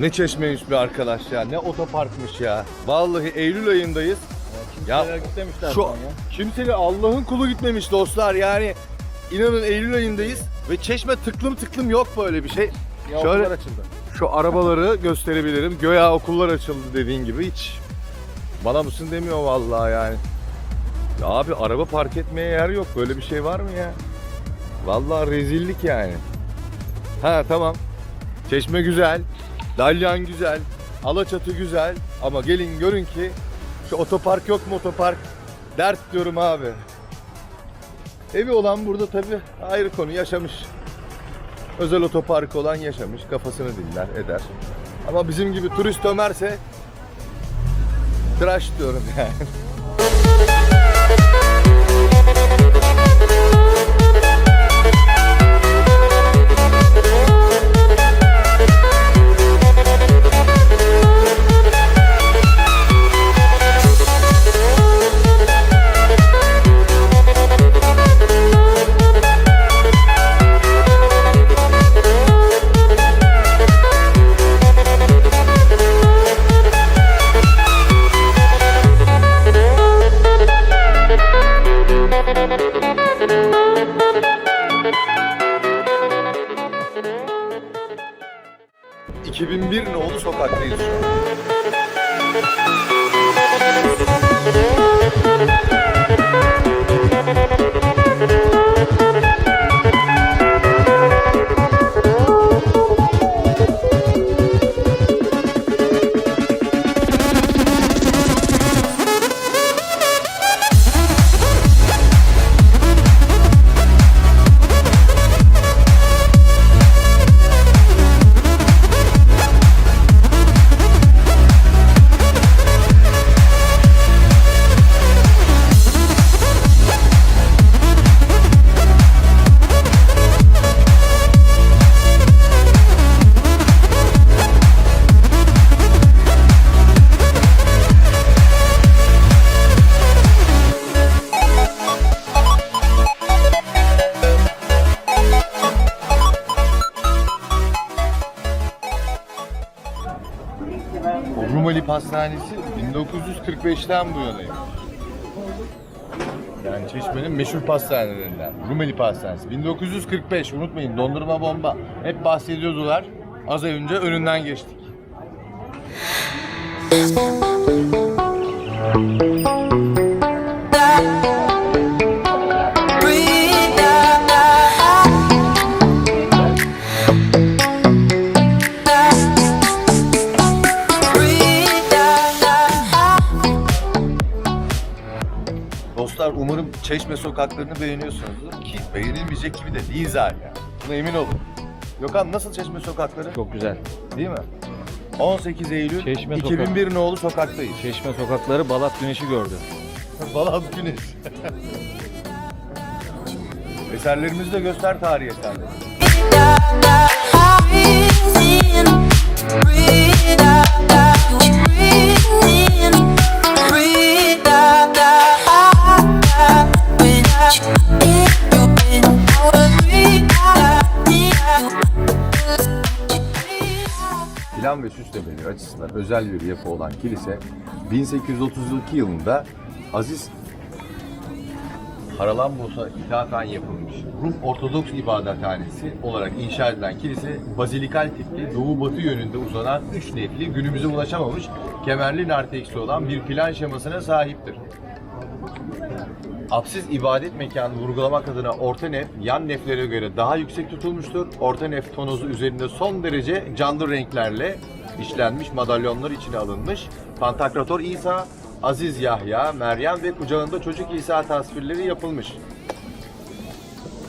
Ne çeşmeymiş bir arkadaş ya. Ne otoparkmış ya. Vallahi Eylül ayındayız. Ya Kimseler gitmemişler şu ya. kimseyle Allah'ın kulu gitmemiş dostlar. Yani inanın Eylül ayındayız ve çeşme tıklım tıklım yok böyle bir şey. Ya Şöyle- açıldı. Şu arabaları gösterebilirim. Göya okullar açıldı dediğin gibi hiç bana mısın demiyor vallahi yani. Ya abi araba park etmeye yer yok. Böyle bir şey var mı ya? Vallahi rezillik yani. Ha tamam. Çeşme güzel. Dalyan güzel. Alaçatı güzel. Ama gelin görün ki şu otopark yok mu otopark? Dert diyorum abi. Evi olan burada tabii ayrı konu yaşamış. Özel otopark olan yaşamış, kafasını dinler, eder. Ama bizim gibi turist ömerse tıraş diyorum yani. 1945'ten bu yanayım. Yani Çeşme'nin meşhur pastanelerinden. Rumeli Pastanesi. 1945 unutmayın dondurma bomba. Hep bahsediyordular. Az önce önünden geçtik. Çeşme sokaklarını beğeniyorsunuzdur. Ki beğenilmeyecek gibi de değil zaten. Buna emin olun. Gökhan nasıl Çeşme sokakları? Çok güzel. Değil mi? 18 Eylül Çeşme 2001 nolu sokaktayız. Çeşme sokakları Balat güneşi gördü. Balat Güneş. Eserlerimizi de göster tarihi eserleri. Açısından özel bir yapı olan kilise 1832 yılında Aziz Haralambos'a ithafen yapılmış Rum Ortodoks ibadethanesi olarak inşa edilen kilise bazilikal tipli doğu batı yönünde uzanan üç nefli günümüze ulaşamamış kemerli narteksi olan bir plan şemasına sahiptir. Apsiz ibadet mekanı vurgulamak adına orta nef yan neflere göre daha yüksek tutulmuştur. Orta nef tonozu üzerinde son derece canlı renklerle işlenmiş madalyonlar içine alınmış. Pantakrator İsa, Aziz Yahya, Meryem ve kucağında çocuk İsa tasvirleri yapılmış.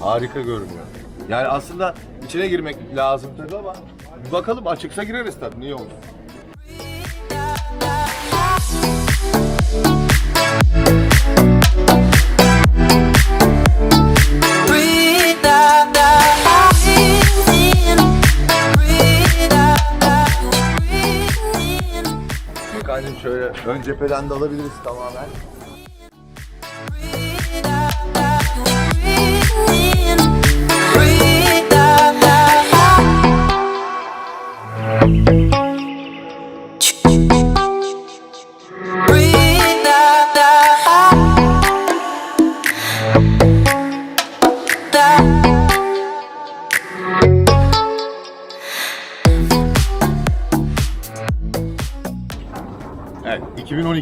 Harika görünüyor. Yani aslında içine girmek lazım tabii ama bir bakalım açıksa gireriz tabii niye olur. Gökhan'cığım şöyle ön cepheden de alabiliriz tamamen.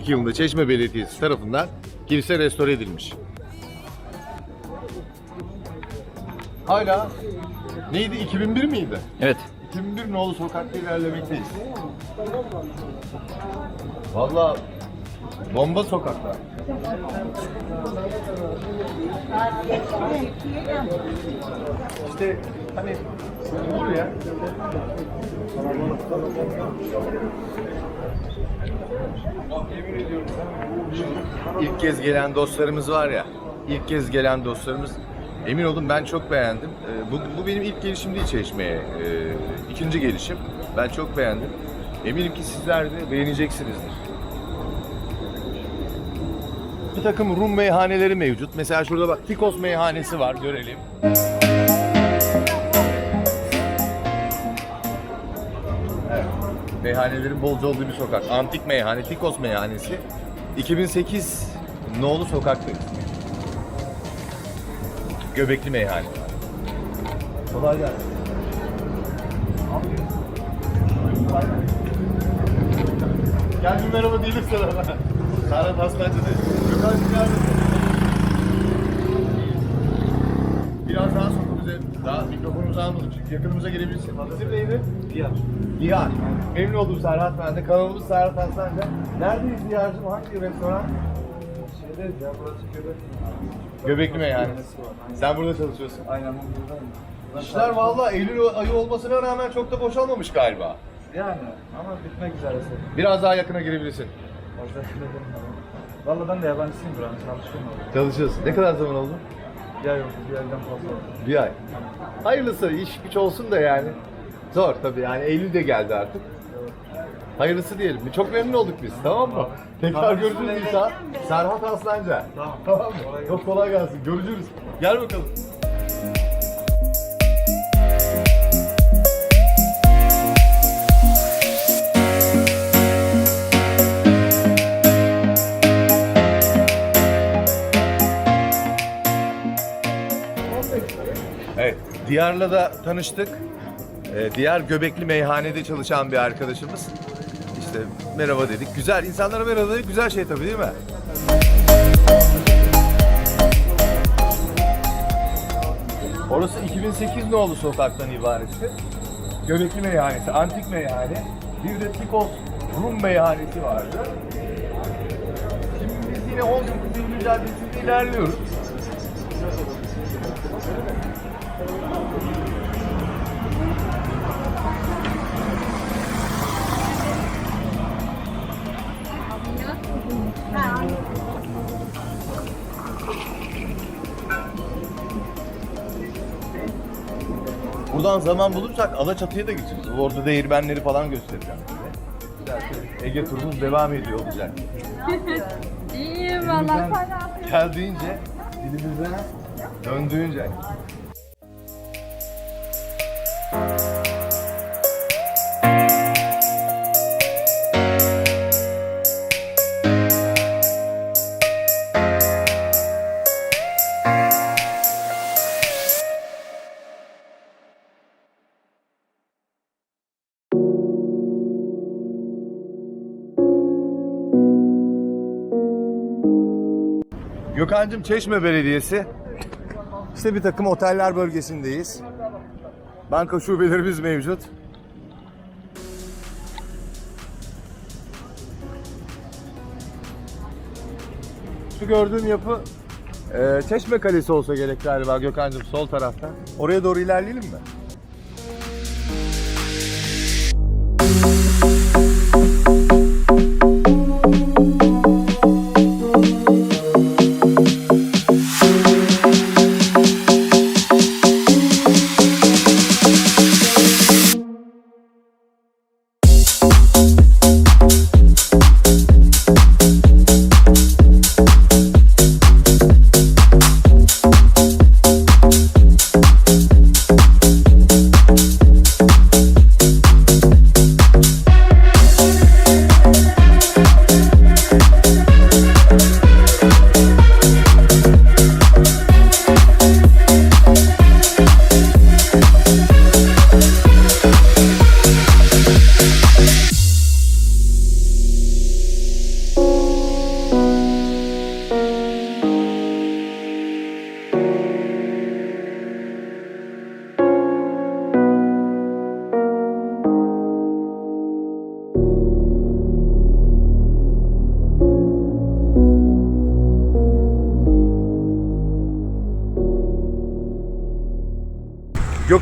2012 yılında Çeşme Belediyesi tarafından kilise restore edilmiş. Hala neydi 2001 miydi? Evet. 2001 nolu sokakta ilerlemekteyiz. Valla bomba sokaklar. İşte hani olur ya. İlk kez gelen dostlarımız var ya. ilk kez gelen dostlarımız. Emin olun ben çok beğendim. Ee, Bu, bu benim ilk gelişim değil Çeşme'ye. Ee, ikinci gelişim. Ben çok beğendim. Eminim ki sizler de beğeneceksinizdir. Takım Rum meyhaneleri mevcut. Mesela şurada bak Tikos meyhanesi var görelim. Meyhanelerin bolca olduğu bir sokak. Antik meyhane, Tikos meyhanesi. 2008 Noğlu sokaktayız. Göbekli meyhane. Kolay gelsin. Gel bir merhaba diyelim sana. Serhat Hastancı de. Gökhan Çıkar Biraz daha sokun bize. Daha mikrofonumuzu almadık çünkü yakınımıza gelebilirsin. İsim neydi? Diyar. Diyar. Memnun oldum Serhat ben de. Kanalımız Serhat Hastancı. Neredeyiz Diyar'cığım? Hangi restoran? Şeydeyiz ya burası göbek. Göbekli meyhane. Sen burada çalışıyorsun. Aynen bu buradayım. İşler valla Eylül ayı olmasına rağmen çok da boşalmamış galiba. Yani ama bitmek üzeresi. Biraz daha yakına girebilirsin. Orada Valla ben de yabancısıyım buranın çalışıyorum orada. Çalışıyorsun. Ne kadar zaman oldu? Bir ay oldu bir aydan fazla oldu. Bir ay. Hayırlısı iş güç olsun da yani. Zor tabii yani Eylül de geldi artık. Hayırlısı diyelim. Çok memnun olduk biz tamam mı? Tekrar Tamam. görüşürüz inşallah. Serhat Aslanca. Tamam. Tamam mı? Çok kolay gelsin. Görüşürüz. Gel bakalım. Diyar'la da tanıştık. Ee, Diyar Göbekli Meyhane'de çalışan bir arkadaşımız. İşte merhaba dedik. Güzel, insanlara merhaba dedik. Güzel şey tabii değil mi? Orası 2008 nolu sokaktan ibaretti. Göbekli Meyhanesi, Antik Meyhane. Bir de Tikos Rum Meyhanesi vardı. Şimdi biz yine 19. yüzyıl caddesinde ilerliyoruz. Buradan zaman bulursak Alaçatı'ya da gideceğiz. Orada değirmenleri falan göstereceğim size. Ege turumuz devam ediyor olacak. İyiyim valla. Geldiğince, dilimize döndüğünce. Gökhan'cığım Çeşme Belediyesi. İşte bir takım oteller bölgesindeyiz. Banka şubelerimiz mevcut. Şu gördüğüm yapı e, Çeşme Kalesi olsa gerek galiba Gökhan'cığım sol tarafta. Oraya doğru ilerleyelim mi?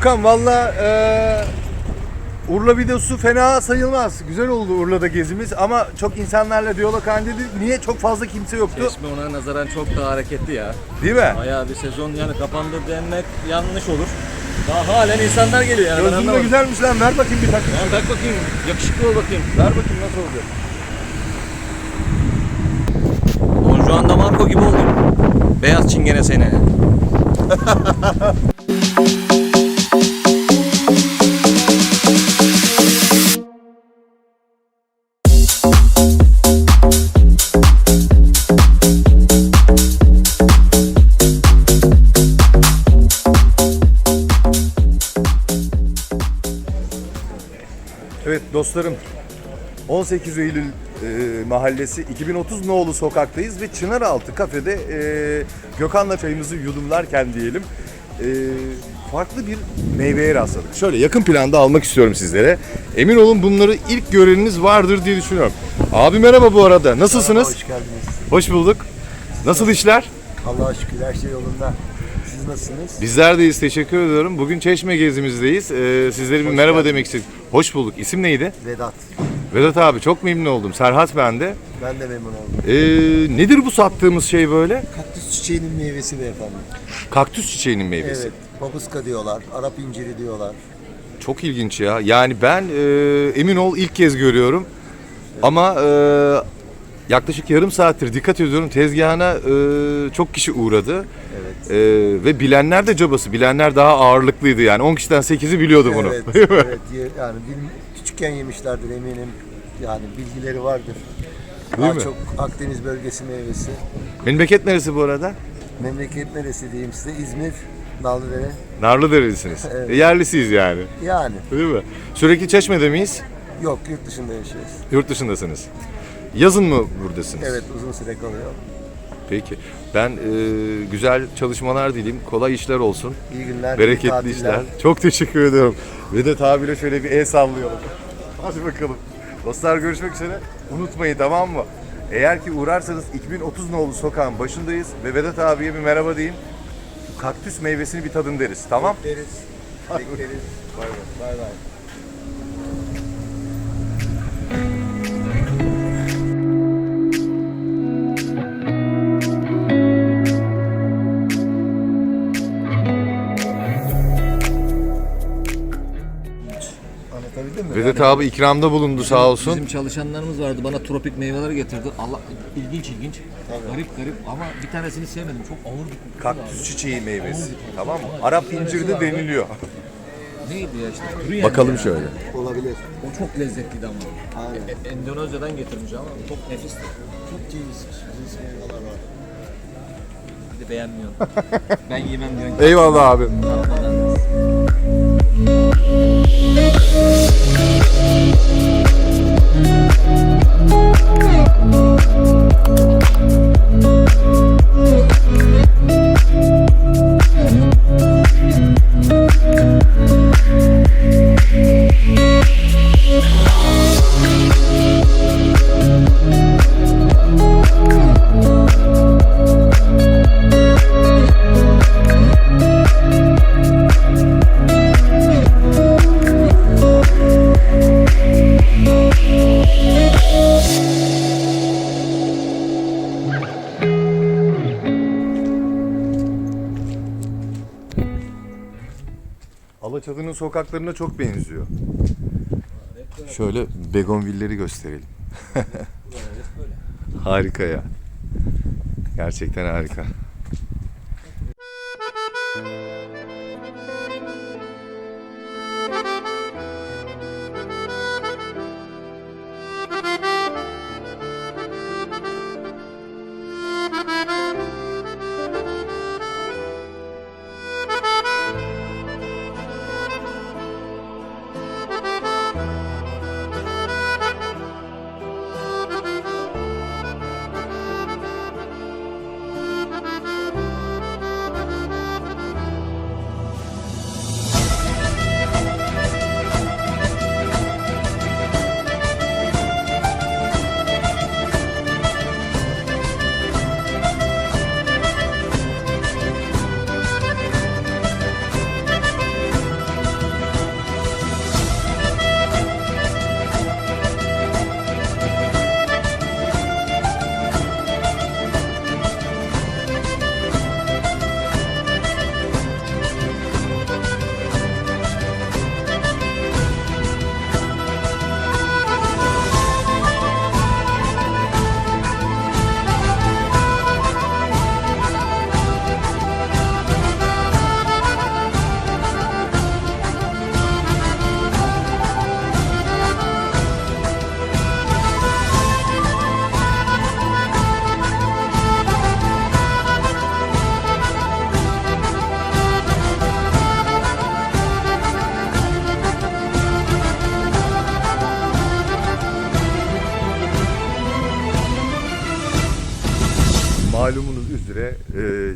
Gökhan valla eee, Urla videosu fena sayılmaz. Güzel oldu Urla'da gezimiz ama çok insanlarla diyalog halinde değil. Niye? Çok fazla kimse yoktu. Çeşme ona nazaran çok daha hareketli ya. Değil mi? Bayağı bir sezon yani kapandı demek yanlış olur. Daha halen insanlar geliyor yani. Gözün de güzelmiş lan. Ver bakayım bir takım. Lan tak bakayım. Yakışıklı ol bakayım. Ver bakayım nasıl olacak. Don Juan da Marco gibi oldun. Beyaz çingene seni. dostlarım 18 Eylül e, mahallesi 2030 Noğlu sokaktayız ve Çınaraltı kafede e, Gökhan'la çayımızı yudumlarken diyelim e, farklı bir meyveye rastladık. Şöyle yakın planda almak istiyorum sizlere. Emin olun bunları ilk göreniniz vardır diye düşünüyorum. Abi merhaba bu arada. Nasılsınız? Hoş geldiniz. Hoş bulduk. Nasıl işler? Allah'a şükür her şey yolunda. Siz nasılsınız? Bizler deyiz. Teşekkür ediyorum. Bugün Çeşme gezimizdeyiz. Ee, sizlere bir Hoş merhaba geldiniz. demek istedim. Hoş bulduk. İsim neydi? Vedat. Vedat abi çok memnun oldum. Serhat ben de. Ben de memnun oldum. Ee, nedir bu sattığımız şey böyle? Kaktüs çiçeğinin meyvesi beyefendi. Kaktüs çiçeğinin meyvesi. Evet. Babuska diyorlar. Arap inciri diyorlar. Çok ilginç ya. Yani ben e, emin ol ilk kez görüyorum. Ama e, yaklaşık yarım saattir dikkat ediyorum tezgahına e, çok kişi uğradı. Evet. E, ve bilenler de cabası. Bilenler daha ağırlıklıydı yani. 10 kişiden 8'i biliyordu bunu. Evet, evet. Ye- Yani bil- küçükken yemişlerdir eminim. Yani bilgileri vardır. Değil Daha mi? çok Akdeniz bölgesi meyvesi. Memleket neresi bu arada? Memleket neresi diyeyim size? İzmir, Nallıdere. Narlıderelisiniz. Evet. E, yerlisiyiz yani. Yani Değil mi? Sürekli Çeşme'de miyiz? yok yurt dışında yaşıyoruz. Yurt dışındasınız. Yazın mı buradasınız? Evet uzun süre kalıyor. Peki. Ben e, güzel çalışmalar dileyim. Kolay işler olsun. İyi günler. iyi Bereketli tatiller. işler. Çok teşekkür ediyorum. Vedat abiyle şöyle bir el sallayalım. Hadi bakalım. Dostlar görüşmek üzere. Unutmayın tamam mı? Eğer ki uğrarsanız 2030 nolu sokağın başındayız ve Vedat abiye bir merhaba deyin. Kaktüs meyvesini bir tadın deriz. Tamam? Bekleriz. Bekleriz. Bay bay. Bay bay. Vedat abi ikramda bulundu sağ olsun. Bizim çalışanlarımız vardı bana tropik meyveler getirdi. Allah ilginç ilginç. Garip garip ama bir tanesini sevmedim. Çok ağır bir Kaktüs vardı. çiçeği meyvesi. Tamam mı? Arap inciri de deniliyor. Neydi ya işte? Kuru yani Bakalım ya. şöyle. Olabilir. O çok lezzetliydi ama. Aynen. E- Endonezya'dan getirmiş ama çok nefisti. Çok cins, cins meyveler var. De beğenmiyorsun. ben yemem diyorsun. Eyvallah abi. Thank sokaklarına çok benziyor. Şöyle begonvilleri gösterelim. harika ya. Gerçekten harika.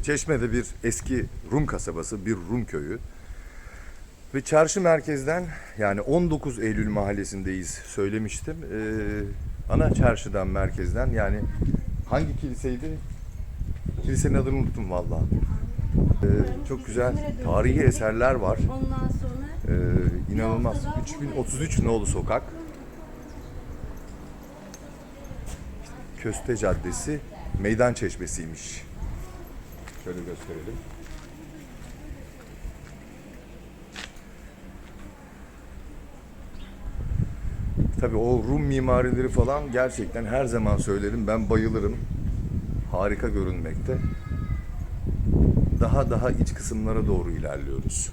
Çeşme'de bir eski Rum kasabası, bir Rum köyü. Ve çarşı merkezden yani 19 Eylül mahallesindeyiz söylemiştim. E, ana çarşıdan merkezden yani hangi kiliseydi? Kilisenin adını unuttum vallahi. E, çok güzel tarihi eserler var. Ondan sonra E, inanılmaz. 3033 Nolu Sokak. Köste Caddesi Meydan Çeşmesi'ymiş. Şöyle gösterelim. Tabii o Rum mimarileri falan gerçekten her zaman söylerim ben bayılırım. Harika görünmekte. Daha daha iç kısımlara doğru ilerliyoruz.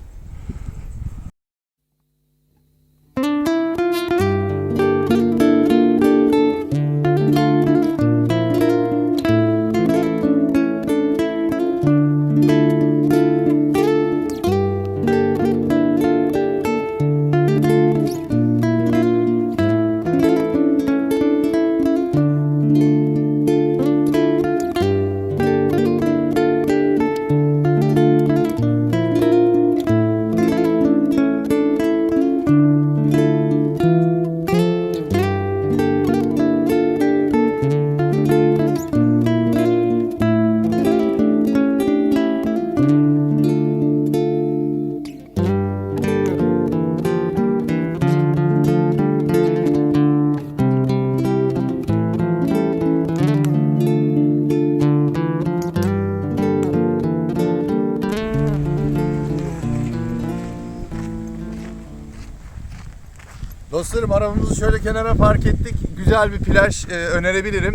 Arabamızı şöyle kenara park ettik. Güzel bir plaj e, önerebilirim.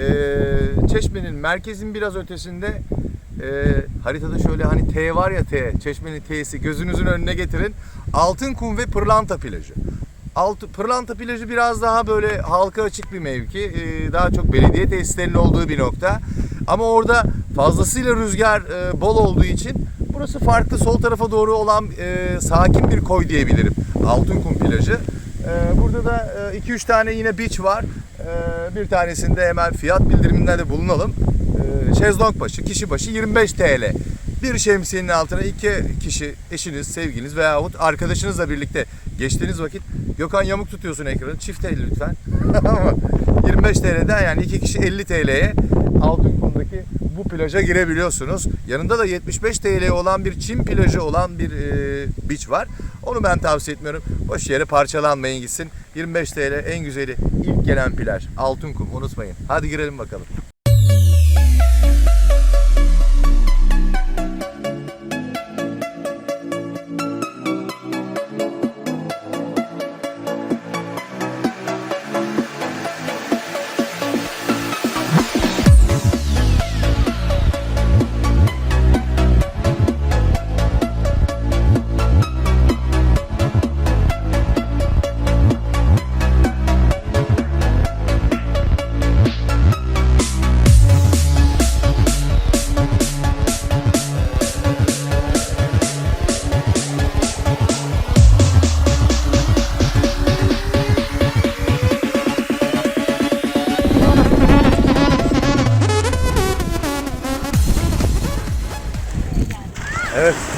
E, Çeşme'nin merkezin biraz ötesinde e, haritada şöyle hani T var ya T, Çeşme'nin T'si gözünüzün önüne getirin. Altınkum ve Pırlanta plajı. Altı, Pırlanta plajı biraz daha böyle halka açık bir mevki. E, daha çok belediye tesislerinin olduğu bir nokta. Ama orada fazlasıyla rüzgar e, bol olduğu için burası farklı. Sol tarafa doğru olan e, sakin bir koy diyebilirim. Altınkum plajı. Ee, burada da 2-3 tane yine beach var. Ee, bir tanesinde hemen fiyat bildiriminde de bulunalım. Ee, şezlong başı, kişi başı 25 TL. Bir şemsiyenin altına iki kişi, eşiniz, sevgiliniz veyahut arkadaşınızla birlikte geçtiğiniz vakit Gökhan yamuk tutuyorsun ekranı. Çift el lütfen. Ama 25 TL'den yani iki kişi 50 TL'ye Altınkum'daki bu plaja girebiliyorsunuz. Yanında da 75 TL olan bir Çin plajı olan bir e, beach var. Onu ben tavsiye etmiyorum. Boş yere parçalanmayın gitsin. 25 TL en güzeli ilk gelen plaj. Altınkum unutmayın. Hadi girelim bakalım.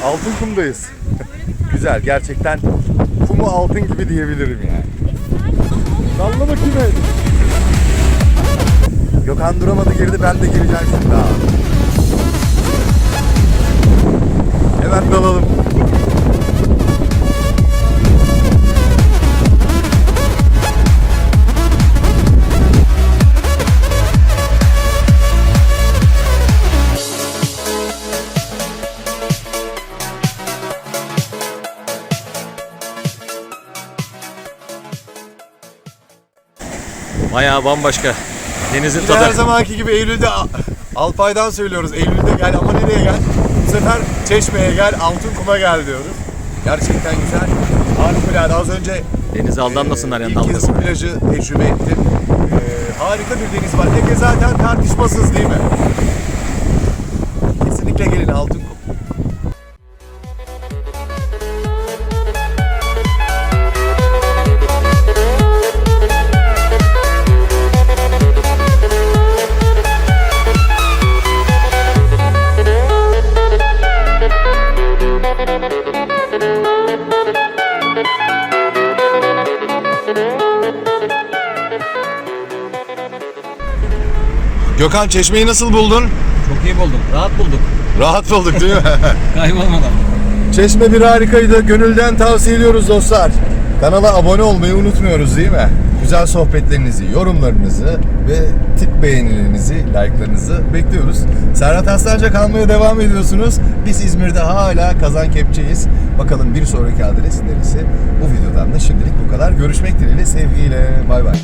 Evet, Altınkum'dayız. Güzel, gerçekten kumu altın gibi diyebilirim yani. Salla bakayım el. Gökhan duramadı girdi, ben de gireceğim şimdi abi. Hemen dalalım. Bayağı bambaşka. Denizin de her tadı. zamanki gibi Eylül'de Alpay'dan söylüyoruz. Eylül'de gel ama nereye gel? Bu sefer Çeşme'ye gel, Altınkum'a gel diyoruz. Gerçekten güzel. Harikulade. Az önce Denize aldanmasınlar Ee, yani İlk dalgasına. plajı tecrübe ettim. Ee, harika bir deniz var. Ege zaten tartışmasız değil mi? Kesinlikle gelin Altınkum. Gökhan Çeşme'yi nasıl buldun? Çok iyi bulduk. Rahat bulduk. Rahat bulduk değil mi? Kaybolmadan. Çeşme bir harikaydı. Gönülden tavsiye ediyoruz dostlar. Kanala abone olmayı unutmuyoruz değil mi? Güzel sohbetlerinizi, yorumlarınızı ve tık beğenilerinizi, like'larınızı bekliyoruz. Serhat Aslanca kalmaya devam ediyorsunuz. Biz İzmir'de hala Kazan Kepçe'yiz. Bakalım bir sonraki adres neresi? Bu videodan da şimdilik bu kadar. Görüşmek dileğiyle, sevgiyle. Bay bay.